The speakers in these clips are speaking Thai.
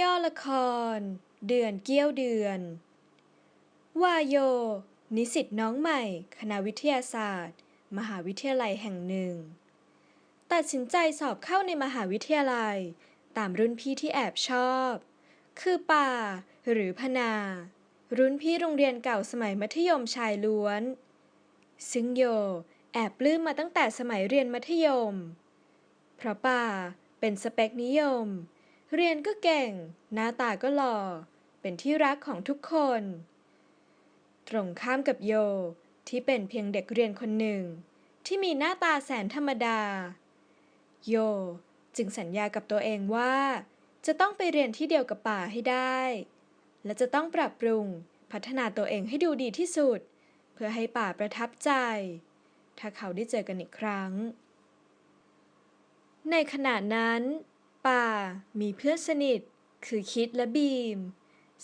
ย่อละคร เดือนเกี้ยวเดือน วาโย นิสิตน้องใหม่ คณะวิทยาศาสตร์ มหาวิทยาลัยแห่งหนึ่ง ตัดสินใจสอบเข้าในมหาวิทยาลัย ตามรุ่นพี่ที่แอบชอบ คือป่า หรือพนา รุ่นพี่โรงเรียนเก่าสมัยมัธยมชายล้วน ซึ่งโย แอบปลื้มมาตั้งแต่สมัยเรียนมัธยม เพราะป่าเป็นสเปคนิยม เรียนก็เก่ง หน้าตาก็หล่อ เป็นที่รักของทุกคน ตรงข้ามกับโย ที่เป็นเพียงเด็กเรียนคนหนึ่ง ที่มีหน้าตาแสนธรรมดา โยจึงสัญญากับตัวเองว่า จะต้องไปเรียนที่เดียวกับป่าให้ได้ และจะต้องปรับปรุงพัฒนาตัวเองให้ดูดีที่สุด เพื่อให้ป่าประทับใจ ถ้าเขาได้เจอกันอีกครั้ง ในขณะนั้น ป่า มีเพื่อนสนิท คือคิดและบีม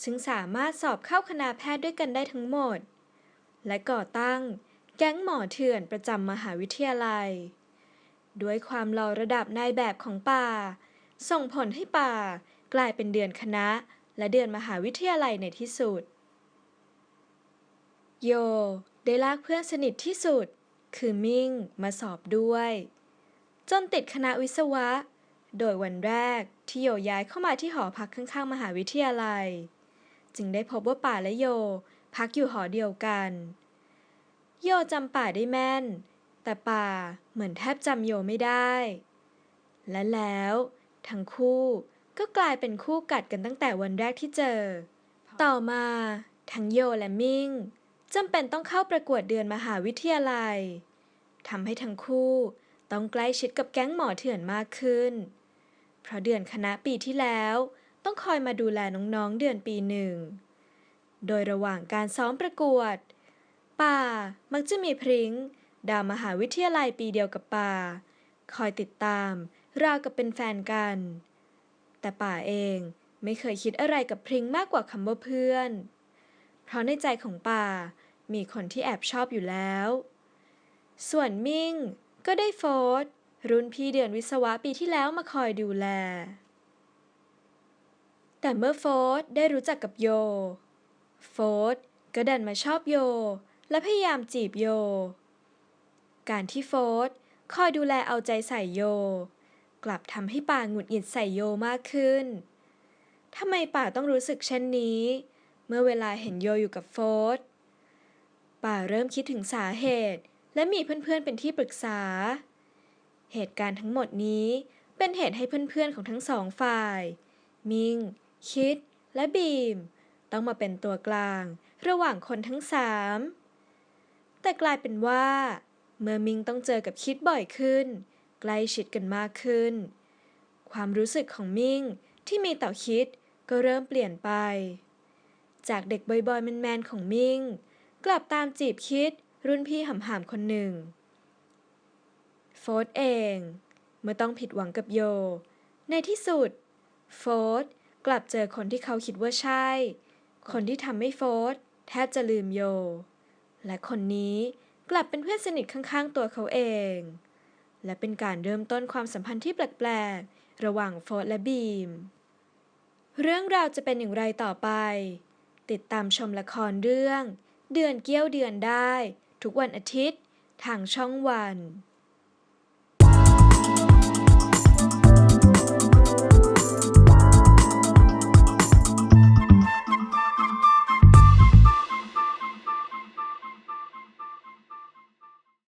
ซึ่งสามารถสอบเข้าคณะแพทย์ด้วยกันได้ทั้งหมด และก่อตั้งแก๊งหมอเถื่อนประจำมหาวิทยาลัย ด้วยความหล่อระดับนายแบบของป่า ส่งผลให้ป่ากลายเป็นเดือนคณะ และเดือนมหาวิทยาลัยในที่สุด โย ได้ลากเพื่อนสนิทที่สุด คือมิ่งมาสอบด้วย จนติดคณะวิศวะ โดยวันแรกที่โยย้ายเข้ามาที่หอพักข้างๆ มหาวิทยาลัย จึงได้พบว่าป่าและโยพักอยู่หอเดียวกัน โยจำป่าได้แม่น แต่ป่าเหมือนแทบจำโยไม่ได้ และแล้วทั้งคู่ก็กลายเป็นคู่กัดกันตั้งแต่วันแรกที่เจอ ต่อมาทั้งโยและมิ่งจำเป็นต้องเข้าประกวดเดือนมหาวิทยาลัยทำให้ทั้งคู่ต้องใกล้ชิดกับแก๊งหมอเถื่อนมากขึ้น เพราะเดือนคณะปีที่แล้ว ต้องคอยมาดูแลน้องๆเดือนปีหนึ่ง โดยระหว่างการซ้อมประกวด ป่ามักจะมีพริ้งดาวมหาวิทยาลัยปีเดียวกับป่า คอยติดตาม ราวกับเป็นแฟนกัน แต่ป่าเองไม่เคยคิดอะไรกับพริ้งมากกว่าคำว่าเพื่อน เพราะในใจของป่ามีคนที่แอบชอบอยู่แล้ว ส่วนมิ่งก็ได้โฟร์ รุ่นพี่เดือนวิศวะปีที่แล้วมาคอยดูแล แต่เมื่อโฟร์ธได้รู้จักกับโย โฟร์ธก็ดันมาชอบโย และพยายามจีบโย การที่โฟร์ธคอยดูแลเอาใจใส่โย กลับทำให้ป่าหงุดหงิดใส่โยมากขึ้นทำไมป่าต้องรู้สึกเช่นนี้ เมื่อเวลาเห็นโยอยู่กับโฟร์ธป่าเริ่มคิดถึงสาเหตุ และมีเพื่อนๆเป็นที่ปรึกษา เหตุการณ์ทั้งหมดนี้เป็นเหตุให้เพื่อนๆของทั้งสองฝ่าย มิง คิด และบีม ต้องมาเป็นตัวกลาง ระหว่างคนทั้งสาม แต่กลายเป็นว่า เมื่อมิงต้องเจอกับคิดบ่อยขึ้น ใกล้ชิดกันมากขึ้น ความรู้สึกของมิงที่มีต่อคิดก็เริ่มเปลี่ยนไป จากเด็กบอยๆแมนๆของมิง กลับตามจีบคิดรุ่นพี่หำๆคนหนึ่ง โฟร์เอง เมื่อต้องผิดหวังกับโย ในที่สุด โฟร์กลับเจอคนที่เขาคิดว่าใช่ คนที่ทำให้โฟร์แทบจะลืมโย และคนนี้กลับเป็นเพื่อนสนิทข้างๆ ตัวเขาเอง และเป็นการเริ่มต้นความสัมพันธ์ที่แปลกๆ ระหว่างโฟร์และบีม เรื่องราวจะเป็นอย่างไรต่อไป ติดตามชมละครเรื่อง เดือนเกี้ยวเดือนได้ ทุกวันอาทิตย์ ทางช่องวัน